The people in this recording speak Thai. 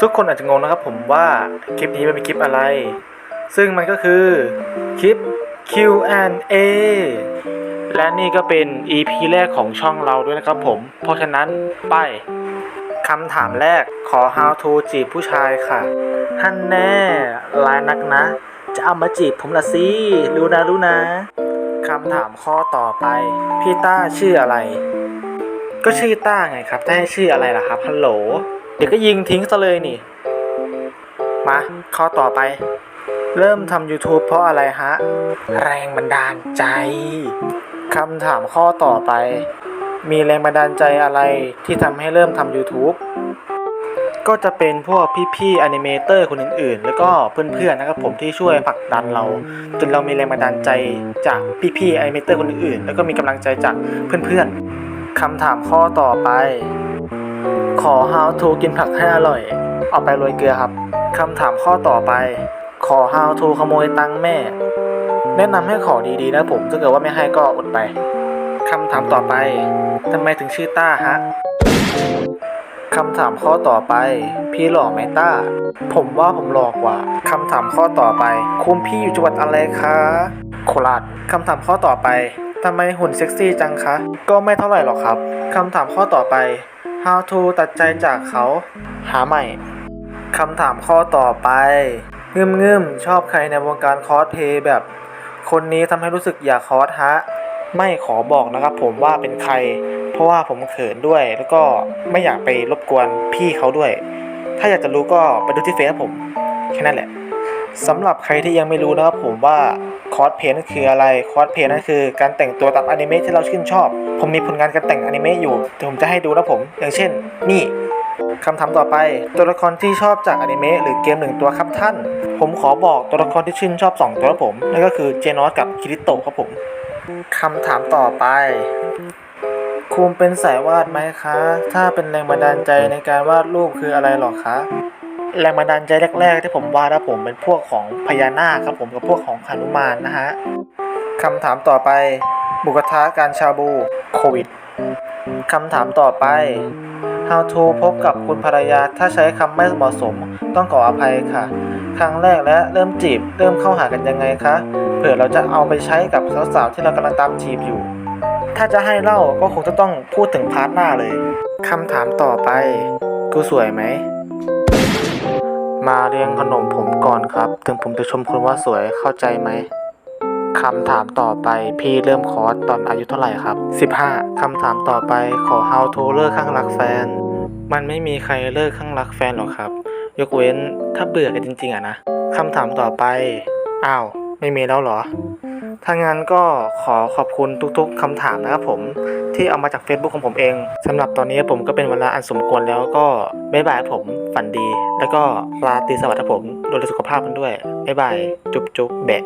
ทุกคนอาจจะงงนะครับผมว่าคลิปนี้มันเป็นคลิปอะไร ซึ่งมันก็คือคลิป Q&A และนี่ก็เป็น EP แรกของช่องเราด้วยนะครับผม เพราะฉะนั้นไปคำถามแรกขอ how to จีบผู้ชายค่ะฮันแน่ลายนักนะ จะเอามาจีบผมละสิ รู้นะรู้นะคำถามข้อต่อไป พี่ต้าชื่ออะไร ก็ชื่อต้าไงครับจะให้ชื่ออะไรล่ะครับฮัลโหล เดี๋ยวก็ยิงทิ้งซะเลยนี่ มาข้อต่อไป เริ่มทำ YouTube เพราะอะไรฮะ แรงบันดาลใจคำถามข้อต่อไป มีแรงบันดาลใจอะไรที่ทำให้เริ่มทำ YouTube ก็จะเป็นพวกพี่ๆอนิเมเตอร์คนอื่นๆ แล้วก็เพื่อนๆนะครับผมที่ช่วยผลักดันเรา จนเรามีแรงบันดาลใจจากพี่ๆอนิเมเตอร์คนอื่นๆ แล้วก็มีกำลังใจจากเพื่อนๆคำถามข้อต่อไป ขอ how to กินผักให้อร่อย เอาไปโรยเกลือครับคำถามข้อต่อไป ขอ how to ขโมยตังแม่ แนะนำให้ขอดีๆนะผมถ้าเกิดว่าไม่ให้ก็อดไปคำถามต่อไปทำไมถึงชื่อต้าฮะคำถามข้อต่อไป พี่หล่อไหมต้า ผมว่าผมหล่อกว่าคำถามข้อต่อไป คุณพี่อยู่จังหวัดอะไรคะ โคราชคำถามข้อต่อไปทำไมหุ่นเซ็กซี่จังคะ ก็ไม่เท่าไหร่หรอกครับคำถามข้อต่อไป how to ตัดใจจากเขา หาใหม่ คำถามข้อต่อไปงึมงึมชอบใครในวงการคอสเพย์แบบ คนนี้ทำให้รู้สึกอยากคอสฮะ ไม่ขอบอกนะครับผมว่าเป็นใคร เพราะว่าผมเขินด้วย แล้วก็ไม่อยากไปรบกวนพี่เขาด้วย ถ้าอยากจะรู้ก็ไปดูที่เฟซผม แค่นั้นแหละสำหรับใครที่ยังไม่รู้นะครับผมว่า คอสเพย์นั่นคืออะไรคอสเพย์นั่นคือการแต่งตัวตามอนิเมะที่เราชื่นชอบ ผมมีผลงานการแต่งอนิเมะอยู่เดี๋ยวผมจะให้ดูนะผม อย่างเช่น นี่คำถามต่อไป ตัวละครที่ชอบจากอนิเมะหรือเกมหนึ่งตัวครับท่าน ผมขอบอกตัวละครที่ชื่นชอบสองตัวครับผมนั่นก็คือเจนอสกับคิริโตะครับผมคำถามต่อไปคุณเป็นสายวาดไหมคะ ถ้าเป็นแรงบันดาลใจในการวาดรูปคืออะไรหรอคะ แรงบันดาลใจแรก ๆ ที่ผมวาดนะผมเป็นพวกของพญานาคครับผมกับพวกของหนุมานนะฮะคำถามต่อไปหมูกระทะการชาบูโควิดคำถามต่อไป How to พบกับคุณภรรยาถ้าใช้คำไม่เหมาะสม ต้องขออภัยค่ะ ครั้งแรกและเริ่มจีบ เริ่มเข้าหากันยังไงคะเผื่อเราจะเอาไปใช้กับสาวๆที่เรากำลังตามจีบอยู่ ถ้าจะให้เล่าก็คงจะต้องพูดถึงพาร์ทหน้าเลยคำถามต่อไป กูสวยไหม มาเรียงขนมผมก่อนครับ ถึงผมจะชมคุณว่าสวยเข้าใจไหมคำถามต่อไปพี่เริ่มคอร์สตอนอายุเท่าไหร่ครับ 15คำถามต่อไปขอ how to เลิกข้างรักแฟน มันไม่มีใครเลิกข้างรักแฟนหรอกครับ ยกเว้นถ้าเบื่อกันจริง ๆอะนะคำถามต่อไป อ้าว ไม่มีแล้วเหรอ ถ้างั้นก็ขอขอบคุณทุกๆคำถามนะครับผมที่เอามาจาก Facebook ของผมเองสำหรับตอนนี้ผมก็เป็นเวลาอันสมควรแล้วก็บ๊ายบายผมฝันดี แล้วก็ราตรีสวัสดิ์ครับผมดูแลสุขภาพกันด้วยบ๊ายบายจุ๊บจุ๊บแบะ